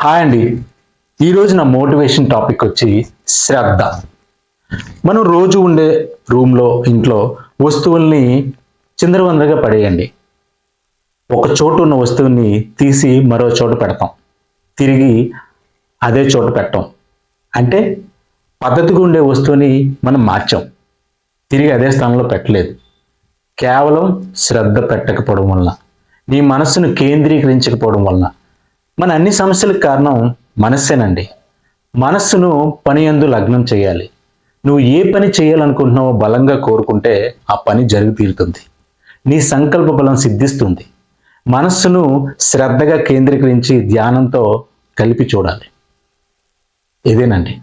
Hi అండి. ఈరోజు నా మోటివేషన్ టాపిక్ వచ్చి శ్రద్ధ. మనం రోజు ఉండే రూమ్లో ఇంట్లో వస్తువుల్ని చిందరవందరగా పడేయండి. ఒక చోటు ఉన్న వస్తువుని తీసి మరో చోట పెడతాం. తిరిగి అదే చోట పెట్టాం. అంటే పద్ధతిగా ఉండే వస్తువుని మనం మార్చాం. తిరిగి అదే స్థానంలో పెట్టలేదు. కేవలం శ్రద్ధ పెట్టకపోవడం వలన నీ మనస్సును కేంద్రీకరించకపోవడం వలన మన అన్ని సమస్యలకు కారణం మనస్సేనండి. మనస్సును పని అందు లగ్నం చేయాలి. నువ్వు ఏ పని చేయాలనుకుంటున్నావో బలంగా కోరుకుంటే ఆ పని జరిగి తీరుతుంది. నీ సంకల్ప బలం సిద్ధిస్తుంది. మనస్సును శ్రద్ధగా కేంద్రీకరించి ధ్యానంతో కలిపి చూడాలి. ఇదేనండి.